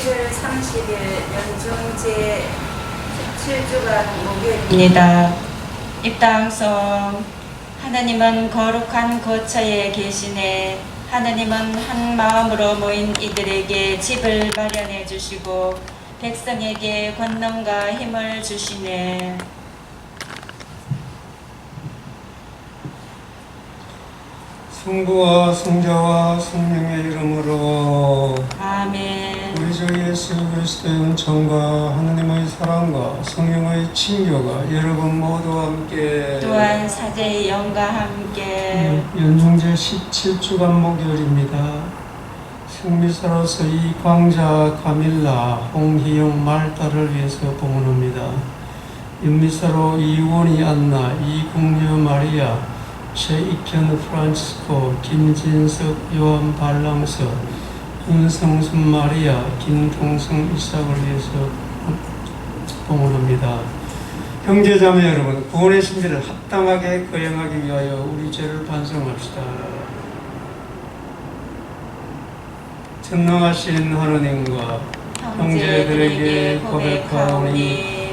7월 30일 연중 제 17주간 목요일입니다. 입당성 하나님은 거룩한 거처에 계시네 하나님은 한 마음으로 모인 이들에게 집을 마련해 주시고 백성에게 권능과 힘을 주시네 성부와 성자와 성령의 이름으로 아멘 우리 주 예수 그리스도의 은총과 하나님의 사랑과 성령의 친교가 여러분 모두와 함께 또한 사제의 영과 함께 연중제 17주간 목요일입니다. 생미사로서 이 광자 카밀라 홍희영 말다를 위해서 봉헌합니다. 윤미사로 이원희 안나 이국녀 마리아 최익현 프란치스코 김진석 요한 발랑서 윤성순 마리아 김동성 이삭을 위해서 봉헌합니다. 형제자매 여러분, 구원의 신비를 합당하게 거행하기 위하여 우리 죄를 반성합시다. 전능하신 하나님과 형제들에게 고백하오니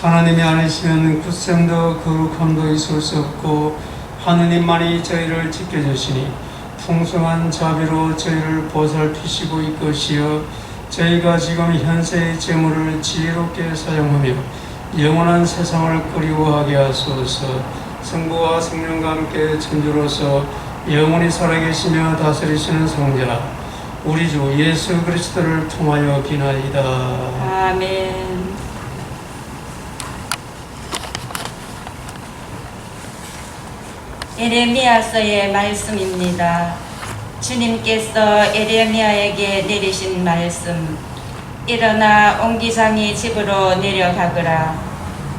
하나님이 아니시면 굳셈도 거룩함도 있을 수 없고 하느님만이 저희를 지켜주시니 풍성한 자비로 저희를 보살피시고 이끄시어 저희가 지금 현세의 재물을 지혜롭게 사용하며 영원한 세상을 그리워하게 하소서. 성부와 성령과 함께 천주로서 영원히 살아계시며 다스리시는 성자 우리 주 예수 그리스도를 통하여 비나이다. 아멘 에레미야서의 말씀입니다. 주님께서 에레미야에게 내리신 말씀 일어나 옹기장이 집으로 내려가거라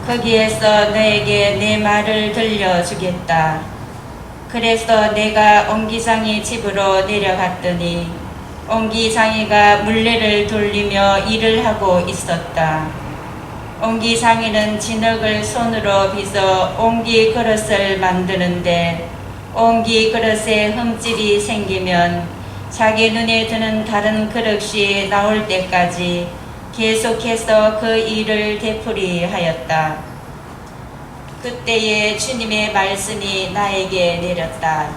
거기에서 너에게 내 말을 들려주겠다. 그래서 내가 옹기장이 집으로 내려갔더니 옹기장이가 물레를 돌리며 일을 하고 있었다. 옹기장이는 진흙을 손으로 빚어 옹기 그릇을 만드는데 옹기 그릇에 흠집이 생기면 자기 눈에 드는 다른 그릇이 나올 때까지 계속해서 그 일을 되풀이 하였다. 그때에 주님의 말씀이 나에게 내렸다.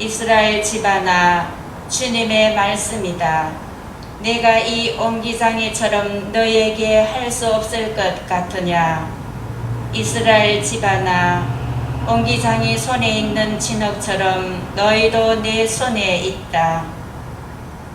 이스라엘 집안아 주님의 말씀이다. 내가 이 옹기장이처럼 너에게 할 수 없을 것 같으냐? 이스라엘 집안아 옹기장이 손에 있는 진흙처럼 너희도 내 손에 있다.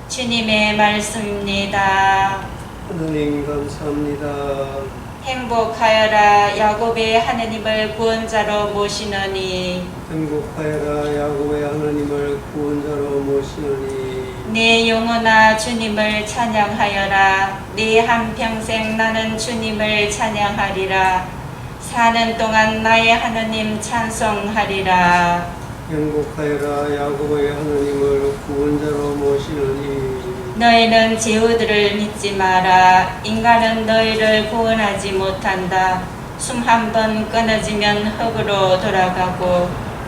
주님의 말씀입니다. 하나님 감사합니다. 행복하여라 야곱의 하느님을 구원자로 모시느니 행복하여라 야곱의 하나님을 구원자로 모시노니 내 영혼아 주님을 찬양하여라. 내 한평생 나는 주님을 찬양하리라. 사는 동안 나의 하느님 찬송하리라. 행복하여라 야곱의 하나님을 구원자로 모시노니. 너희는 제후들을 믿지 마라. 인간은 너희를 구원하지 못한다. 숨 한 번 끊어지면 흙으로 돌아가고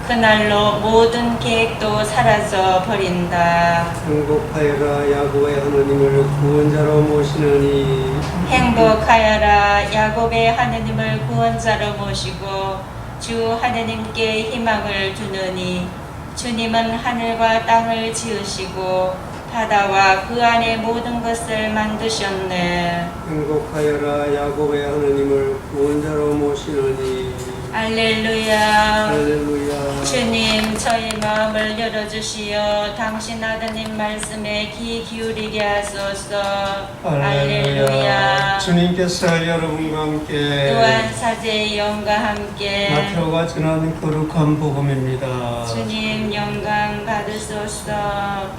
그날로 모든 계획도 사라져 버린다. 행복하여라 야곱의 하나님을 구원자로 모시노니. 행복하여라 야곱의 하느님을 구원자로 모시고 주 하느님께 희망을 두느니. 주님은 하늘과 땅을 지으시고 바다와 그 안에 모든 것을 만드셨네. 행복하여라 야곱의 하느님을 구원자로 모시느니 알렐루야. 할렐루야 주님, 저희 마음을 열어주시어 당신 아드님 말씀에 귀 기울이게 하소서. 알렐루야. 주님께서 여러분과 함께 또한 사제의 영과 함께 마태오가 전하는 거룩한 복음입니다. 주님 영광 받으소서.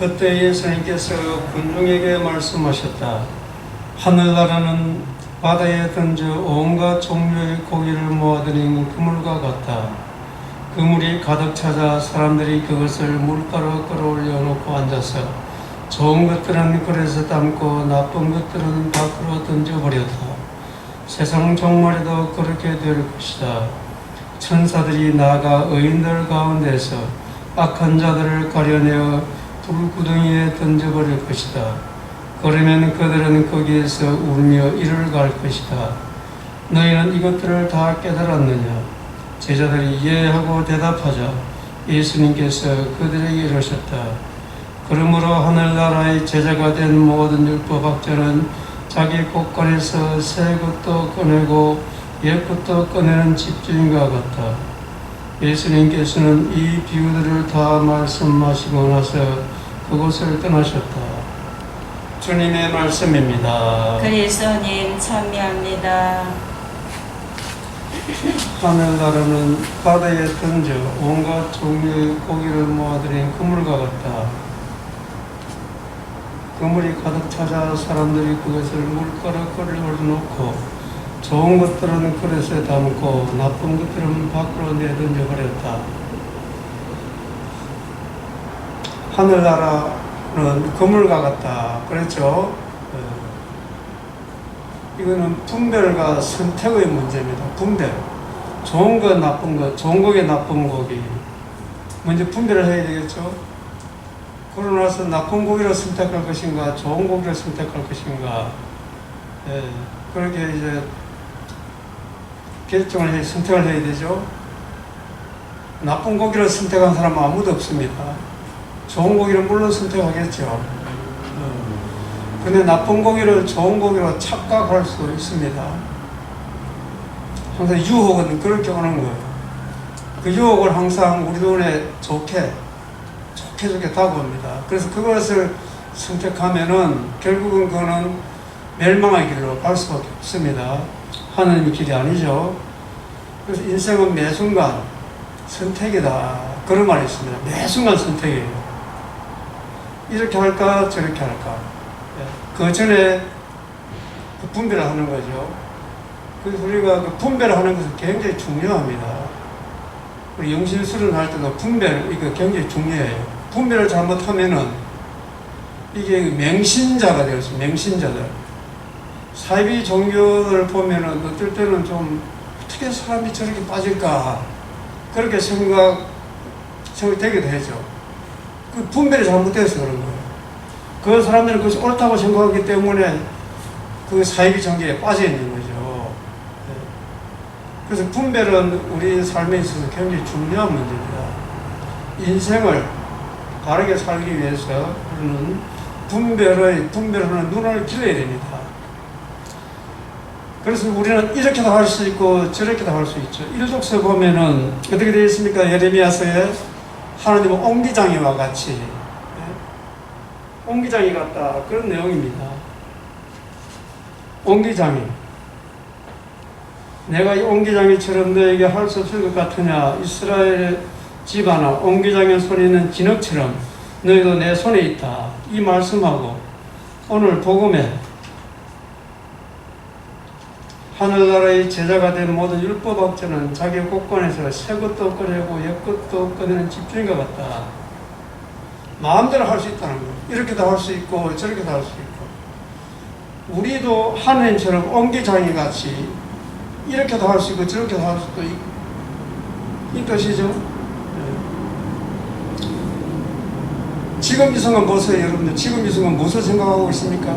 그때 예수님께서 군중에게 말씀하셨다. 하늘나라는 바다에 던져 온갖 종류의 고기를 모아들인 그물과 같다. 그물이 가득 차자 사람들이 그것을 물가로 끌어올려 놓고 앉아서 좋은 것들은 그릇에 담고 나쁜 것들은 밖으로 던져버렸다. 세상 종말에도 그렇게 될 것이다. 천사들이 나가 의인들 가운데서 악한 자들을 가려내어 불구덩이에 던져버릴 것이다. 그러면 그들은 거기에서 울며 이를 갈 것이다. 너희는 이것들을 다 깨달았느냐? 제자들이 이해하고 대답하자 예수님께서 그들에게 이르셨다. 그러므로 하늘나라의 제자가 된 모든 율법학자는 자기 곳간에서 새 것도 꺼내고 옛 것도 꺼내는 집주인과 같다. 예수님께서는 이 비유들을 다 말씀하시고 나서 그곳을 떠나셨다. 주님의 말씀입니다. 그리스도님 참여합니다. 하늘나라는 바다에 던져 온갖 종류의 고기를 모아들인 그물과 같다. 그물이 가득 차자 사람들이 그것을 물가로 끌어놓고 좋은 것들은 그릇에 담고 나쁜 것들은 밖으로 내던져 버렸다. 하늘나라 는 그물과 같다. 그렇죠? 예. 이거는 분별과 선택의 문제입니다. 분별. 좋은 거, 나쁜 거, 좋은 고기, 나쁜 고기. 먼저 분별을 해야 되겠죠? 그러고 나서 나쁜 고기를 선택할 것인가, 좋은 고기를 선택할 것인가. 예, 그렇게 이제 결정을 해, 선택을 해야 되죠? 나쁜 고기를 선택한 사람은 아무도 없습니다. 좋은 고기를 물론 선택하겠죠. 어. 근데 나쁜 고기를 좋은 고기로 착각할 수 있습니다. 항상 유혹은 그렇게 오는 거예요. 그 유혹을 항상 우리 눈에 좋게, 좋게 좋게 다가옵니다. 그래서 그것을 선택하면은 결국은 그거는 멸망의 길로 갈 수밖에 없습니다. 하나님의 길이 아니죠. 그래서 인생은 매 순간 선택이다. 그런 말이 있습니다. 매 순간 선택이에요. 이렇게 할까, 저렇게 할까. 예. 그 전에 그 분별을 하는 거죠. 그래서 우리가 그 분별을 하는 것은 굉장히 중요합니다. 우리 영신술을 할 때도 분별, 이거 굉장히 중요해요. 분별을 잘못하면은 이게 맹신자가 되어 있어요. 맹신자들. 사이비 종교를 보면은 어떨 때는 좀 어떻게 사람이 저렇게 빠질까. 그렇게 생각, 생각되기도 하죠. 그 분별이 잘못돼서 그런 거예요. 그 사람들은 그것이 옳다고 생각하기 때문에 그 사이비 종교에 빠져 있는 거죠. 네. 그래서 분별은 우리 삶에 있어서 굉장히 중요한 문제입니다. 인생을 바르게 살기 위해서 우리는 분별의, 분별하는 눈을 길러야 됩니다. 그래서 우리는 이렇게도 할 수 있고 저렇게도 할 수 있죠. 일독서 보면은 어떻게 되어 있습니까? 예레미야서에 하나님은 옹기장이와 같이. 예? 옹기장이 같다. 그런 내용입니다. 옹기장이. 내가 이 옹기장이처럼 너에게 할 수 없을 것 같으냐? 이스라엘 집안아 옹기장의 손에 있는 진흙처럼 너희도 내 손에 있다. 이 말씀하고 오늘 복음에 하늘나라의 제자가 된 모든 율법학자는 자기 곳간에서 새 것도 꺼내고 옛 것도 꺼내는 집주인과 같다. 마음대로 할 수 있다는 거예요. 이렇게도 할 수 있고 저렇게도 할 수 있고. 우리도 하나님처럼 옹기장이 같이 이렇게도 할 수 있고 저렇게도 할 수도 있고 이 뜻이죠. 네. 지금 이 순간 보세요, 여러분들. 지금 이 순간 무엇을 생각하고 있습니까?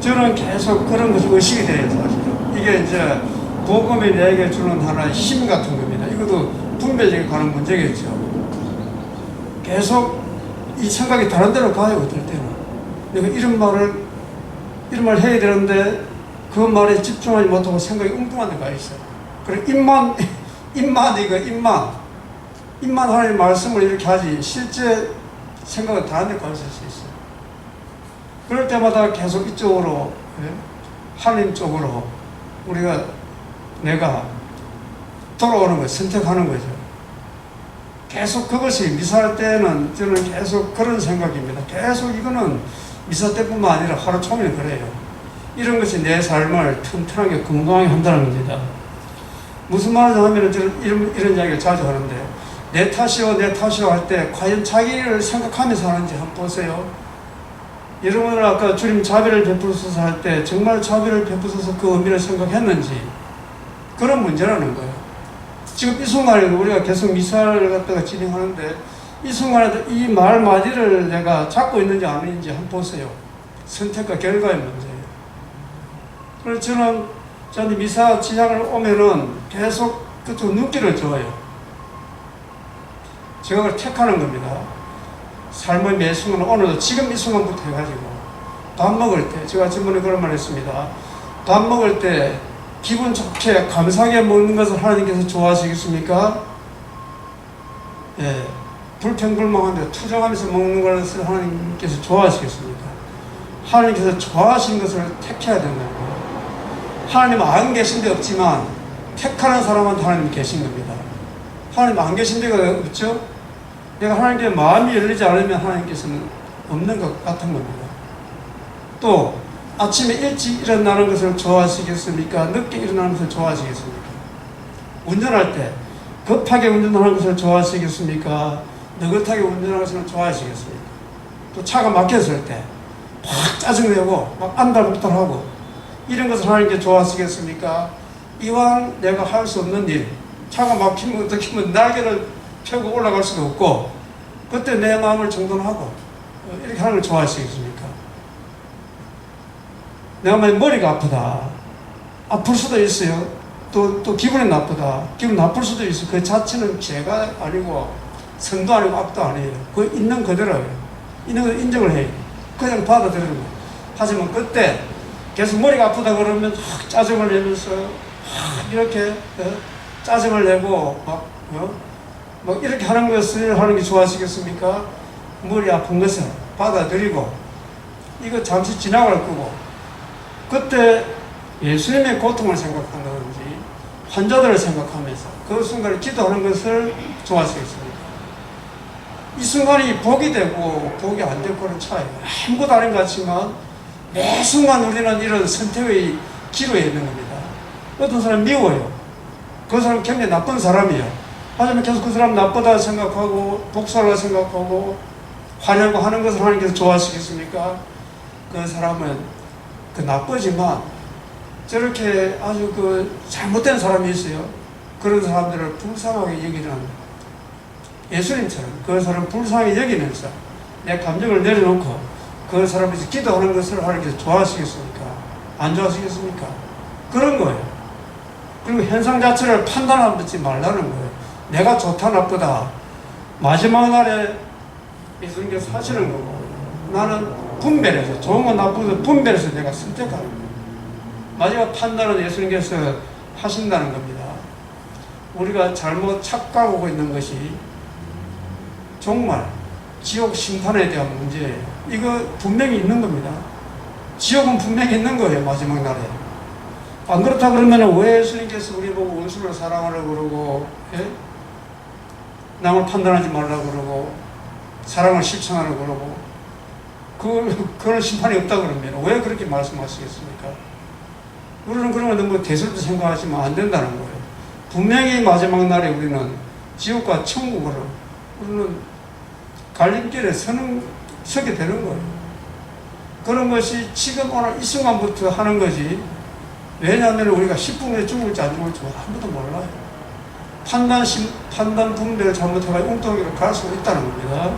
저는 계속 그런 것이 의식이 돼요, 사실은. 이게 이제 복음이 내게 주는 하나의 힘 같은 겁니다. 이것도 분별적인 가는 문제겠죠. 계속 이 생각이 다른 데로 가요, 어떨 때는. 내가 이런 말을, 이런 말 해야 되는데, 그 말에 집중하지 못하고 생각이 엉뚱한 데가 있어요. 그래, 입만, 입만, 이거, 입만. 입만 하나님 말씀을 이렇게 하지, 실제 생각은 다른 데가 있을 수 있어요. 그럴 때마다 계속 이쪽으로, 예? 하나님 쪽으로 우리가, 내가 돌아오는 거예요. 선택하는 거죠. 계속 그것이 미사할 때는 저는 계속 그런 생각입니다. 계속 이거는 미사 때뿐만 아니라 하루 종일 그래요. 이런 것이 내 삶을 튼튼하게 건강하게 한다는 겁니다. 무슨 말을 하면 저는 이런, 이런 이야기를 자주 하는데 내 탓이요 내 탓이요 할 때 과연 자기를 생각하면서 하는지 한번 보세요. 여러분은 아까 주님 자비를 베푸소서 할 때 정말 자비를 베푸소서 그 의미를 생각했는지 그런 문제라는 거예요. 지금 이 순간에 우리가 계속 미사를 갖다가 진행하는데 이 순간에도 이말 맞이를 내가 잡고 있는지 아닌지 한번 보세요. 선택과 결과의 문제예요. 그래서 저는 저는 미사 지향을 오면은 계속 그쪽 눈길을 줘요. 제가 그걸 택하는 겁니다. 삶의 매 순간 오늘도 지금 이 순간부터 해가지고 밥 먹을 때 제가 지난번에 그런 말 했습니다. 밥 먹을 때 기분 좋게 감사하게 먹는 것을 하나님께서 좋아하시겠습니까? 예, 불평불만한데 투정하면서 먹는 것을 하나님께서 좋아하시겠습니까? 하나님께서 좋아하시는 것을 택해야 된다는. 하나님은 안 계신 데 없지만 택하는 사람한테 하나님 계신 겁니다. 하나님 안 계신 데가 없죠? 내가 하나님께 마음이 열리지 않으면 하나님께서는 없는 것 같은 겁니다. 또 아침에 일찍 일어나는 것을 좋아하시겠습니까? 늦게 일어나는 것을 좋아하시겠습니까? 운전할 때 급하게 운전하는 것을 좋아하시겠습니까? 느긋하게 운전하는 것을 좋아하시겠습니까? 또 차가 막혔을 때 막 짜증내고 막 안달복달하고 이런 것을 하나님께 좋아하시겠습니까? 이왕 내가 할 수 없는 일 차가 막히면 어떻게 하면 날개를 펴고 올라갈 수도 없고 그때 내 마음을 정돈하고 어, 이렇게 하는 걸 좋아하시겠습니까? 내가 만약 머리가 아프다. 아플 수도 있어요. 또, 또 기분이 나쁘다. 기분 나쁠 수도 있어요. 그 자체는 죄가 아니고 선도 아니고 악도 아니에요. 그 있는 그대로예요. 있는 걸 인정을 해요. 그냥 받아들이는 거예요. 하지만 그때 계속 머리가 아프다 그러면 막 짜증을 내면서 막 이렇게 어, 짜증을 내고 막, 어? 막 이렇게 하는 것을 하는 게 좋아하시겠습니까? 머리 아픈 것을 받아들이고 이거 잠시 지나갈 거고 그때 예수님의 고통을 생각한다든지 환자들을 생각하면서 그 순간에 기도하는 것을 좋아하시겠습니까? 이 순간이 복이 되고 복이 안 될 거는 차이예요. 아무것도 아닌 것 같지만 매 순간 우리는 이런 선택의 기로에 있는 겁니다. 어떤 사람 미워요. 그 사람 굉장히 나쁜 사람이에요. 하지만 계속 그 사람 나쁘다 생각하고 복수하려 생각하고 하려고 하는 것을 하나님께서 좋아하시겠습니까? 그 사람은 그 나쁘지만 저렇게 아주 그 잘못된 사람이 있어요. 그런 사람들을 불쌍하게 여기는 예수님처럼 그 사람 불쌍하게 여기면서 내 감정을 내려놓고 그 사람이 기도하는 것을 하나님께서 좋아하시겠습니까? 안 좋아하시겠습니까? 그런 거예요. 그리고 현상 자체를 판단하지 말라는 거예요. 내가 좋다 나쁘다. 마지막 날에 예수님께서 하시는 거고 나는 분별해서 좋은 건 나쁜 건 분별해서 내가 선택하는 거예요. 마지막 판단은 예수님께서 하신다는 겁니다. 우리가 잘못 착각하고 있는 것이 정말 지옥 심판에 대한 문제예요. 이거 분명히 있는 겁니다. 지옥은 분명히 있는 거예요, 마지막 날에. 안 그렇다 그러면 왜 예수님께서 우리 보고 원수를 사랑하라고 그러고, 예? 남을 판단하지 말라고 그러고, 사랑을 실천하라고 그러고, 그, 그런 심판이 없다 그러면 왜 그렇게 말씀하시겠습니까? 우리는 그런 걸 너무 대수롭게 생각하시면 안 된다는 거예요. 분명히 마지막 날에 우리는 지옥과 천국으로 우리는 갈림길에 서는, 서게 되는 거예요. 그런 것이 지금 오늘 이 순간부터 하는 거지. 왜냐하면 우리가 10분 후에 죽을지 안 죽을지 아무도 몰라요. 판단, 심, 판단 분배를 잘못해가지고 엉뚱하게 갈수 있다는 겁니다.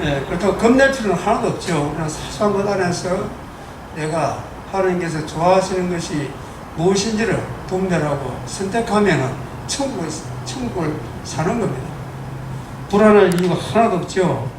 예, 그렇다고 겁낼 필요는 하나도 없죠. 그냥 사소한 것 안에서 내가 하나님께서 좋아하시는 것이 무엇인지를 분별하고 선택하면은 천국을, 천국을 사는 겁니다. 불안할 이유가 하나도 없죠.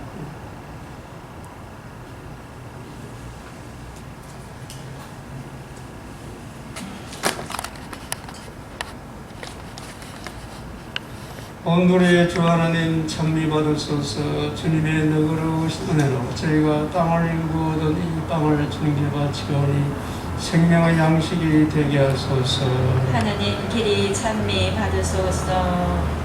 오늘의 주 하나님 찬미 받으소서 주님의 너그러우신 은혜로 저희가 땅을 일구 얻은 이 땅을 주님께 바치오니 생명의 양식이 되게 하소서. 하느님 길이 찬미 받으소서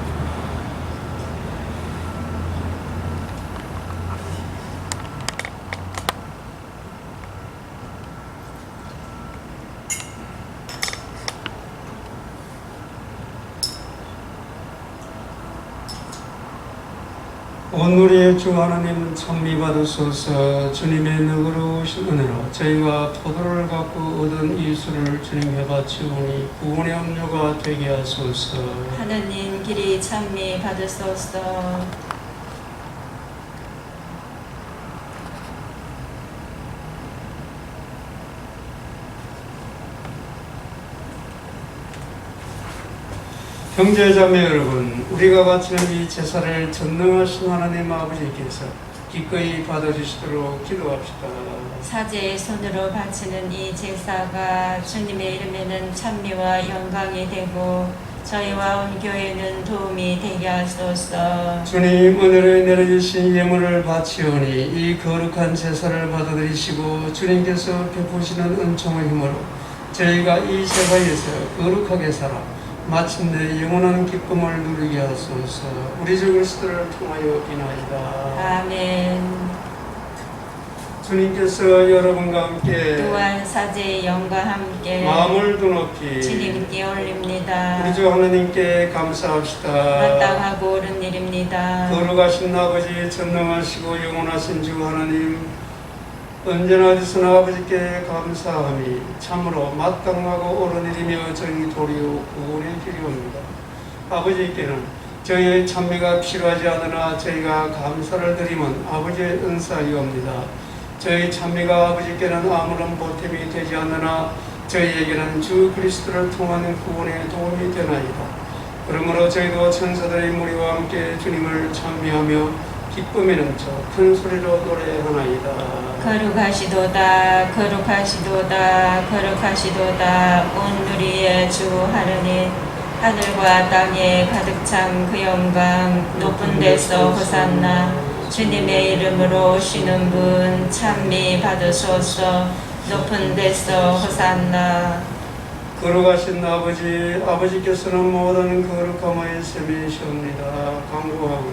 오늘의 주 하나님 찬미 받으소서. 주님의 너그러우신 은혜로 저희가 포도를 갖고 얻은 이 술을 주님께 바치오니 구원의 음료가 되게 하소서. 하느님 길이 찬미 받으소서 형제자매 여러분, 우리가 바치는 이 제사를 전능하신 하나님 아버지께서 기꺼이 받아주시도록 기도합시다. 사제의 손으로 바치는 이 제사가 주님의 이름에는 찬미와 영광이 되고 저희와 온 교회는 도움이 되게 하소서 주님 은혜를 내려주신 예물을 바치오니 이 거룩한 제사를 받아들이시고 주님께서 베푸시는 은총의 힘으로 저희가 이 세상에서 거룩하게 살아 마침내 영원한 기쁨을 누리게 하소서. 우리 주 그리스도를 통하여 비나이다. 아멘. 주님께서 여러분과 함께 또한 사제의 영과 함께 마음을 두높이 주님께 올립니다. 우리 주 하나님께 감사합시다. 마땅하고 옳은 일입니다. 거룩하신 아버지 전능하시고 영원하신 주 하나님 언제나 어디서나 아버지께 감사함이 참으로 마땅하고 옳은 일이며 저희 도리요 구원의 길이옵니다. 아버지께는 저희의 찬미가 필요하지 않으나 저희가 감사를 드리면 아버지의 은사이옵니다. 저희 찬미가 아버지께는 아무런 보탬이 되지 않으나 저희에게는 주 그리스도를 통하는 구원에 도움이 되나이다. 그러므로 저희도 천사들의 무리와 함께 주님을 찬미하며 기쁨이 넘쳐 큰 소리로 노래하나이다. 거룩하시도다 거룩하시도다 거룩하시도다. 온 누리의 주 하느님 하늘과 땅에 가득 찬 그 영광 높은 데서 호산나. 주님의 이름으로 오시는 분 찬미 받으소서. 높은 데서 호산나. 거룩하신 아버지, 아버지께서는 모든 거룩함의 셈이시옵니다. 강구하고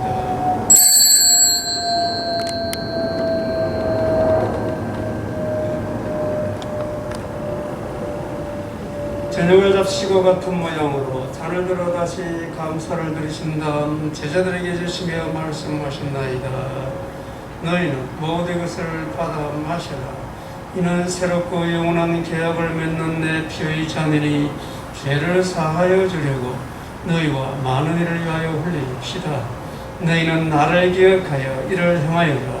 잡시고 같은 모양으로 잔을 들어 다시 감사를 드리신 다음 제자들에게 주시며 말씀하셨나이다. 너희는 모든 것을 받아 마셔라. 이는 새롭고 영원한 계약을 맺는 내 피의 잔이니 죄를 사하여 주려고 너희와 많은 이를 위하여 흘립시다. 너희는 나를 기억하여 이를 행하여라.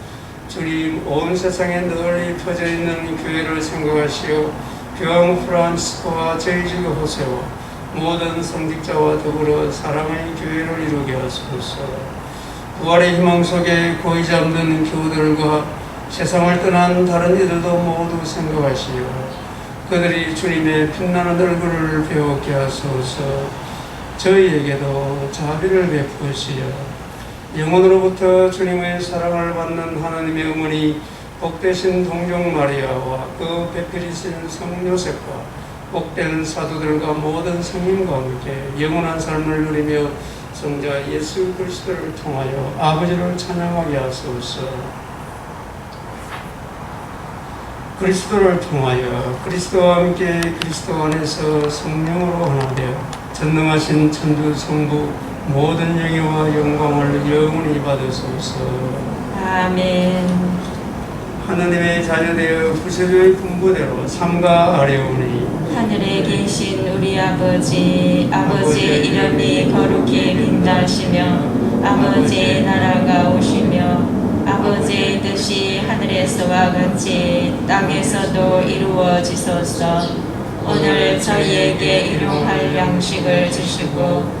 주님 온 세상에 널리 퍼져 있는 교회를 생각하시어 교황 프란시스코와 제이지그 호세와 모든 성직자와 더불어 사랑의 교회를 이루게 하소서. 부활의 희망 속에 고이 잠든 교우들과 세상을 떠난 다른 이들도 모두 생각하시어 그들이 주님의 빛나는 얼굴을 배웠게 하소서. 저희에게도 자비를 베푸시어 영혼으로부터 주님의 사랑을 받는 하나님의 어머니 복되신 동정 마리아와 그 베풀이신 성 요셉과 복된 사도들과 모든 성인과 함께 영원한 삶을 누리며 성자 예수 그리스도를 통하여 아버지를 찬양하게 하소서. 그리스도를 통하여 그리스도와 함께 그리스도 안에서 성령으로 하나 되어 전능하신 천주 성부 모든 영예와 영광을 영원히 받으소서. 아멘. 하나님의 자녀되어 구세주의 분부대로 삼가 아뢰오니 하늘에 계신 우리 아버지, 아버지의 이름이 거룩히 빛나시며, 아버지의 나라가 오시며, 아버지의 뜻이 하늘에서와 같이 땅에서도 이루어지소서. 오늘 저희에게 일용할 양식을 주시고,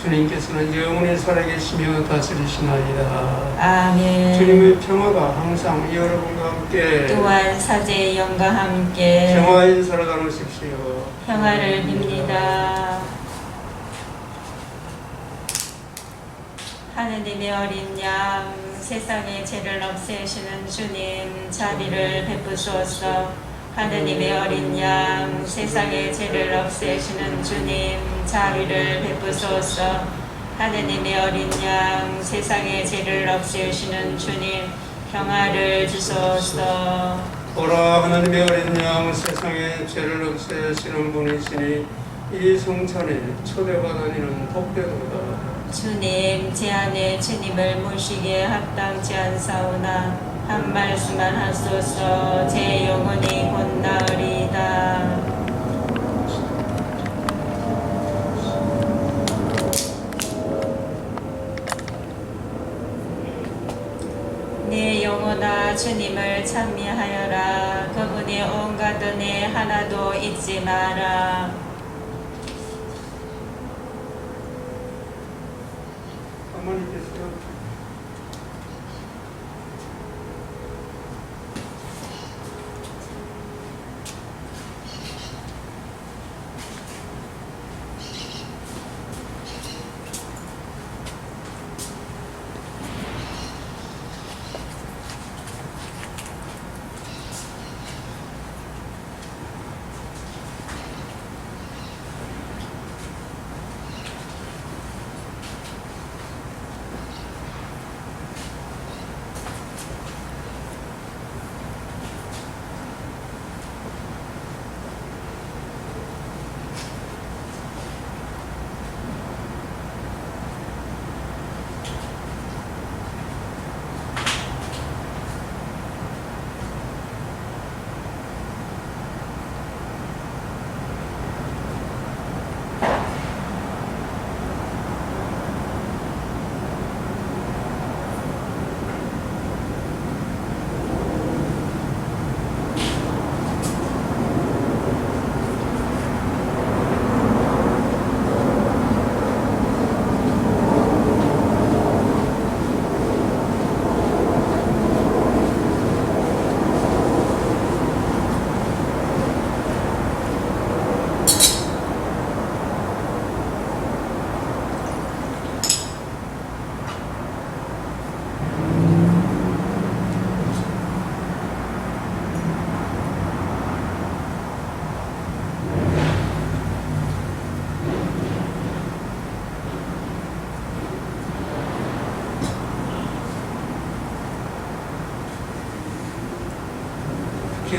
주님께서는 영원히 살아계시며 다스리시나이다 아멘. 주님의 평화가 항상 여러분과 함께 또한 사제의 영과 함께 평화인 살아가노십시오 평화를 빕니다. 하느님의 어린 양, 세상의 죄를 없애시는 주님, 자비를 베푸소서. 하느님의 어린 양, 세상의 죄를 없애시는 주님, 자비를 베푸소서. 하느님의 어린 양, 세상의 죄를 없애시는 주님, 평화를 주소서. 보라 하나님의 어린 양 세상의 죄를 없애시는 분이시니 이 성찬에 초대받은 이는 복되도다 주님, 제 안에 주님을 모시기에 합당치 않사오나 한 말씀만 하소서. 제 영혼이 곧 나으리이다. 내 영혼아 주님을 찬미하여라. 그분의 온갖 은혜 하나도 잊지 마라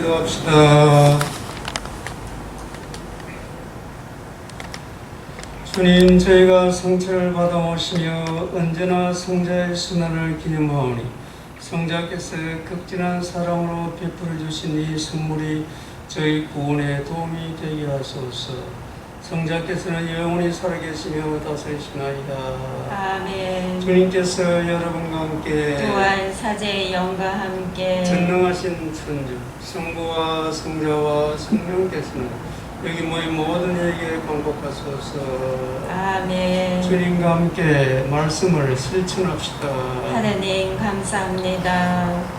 기도합시다. 주님, 저희가 성체를 받아오시며 언제나 성자의 순환을 기념하오니 성자께서 극진한 사랑으로 베풀어 주신 이 선물이 저희 구원에 도움이 되게 하소서. 성자께서는 영원히 살아계시며 다스리시나이다. 아멘. 주님께서 여러분과 함께 또한 사제의 영과 함께 전능하신 천주 성부와 성자와 성령께서는 여기 모인 모든 이에게 공복하소서 아멘. 주님과 함께 말씀을 실천합시다 하느님 감사합니다.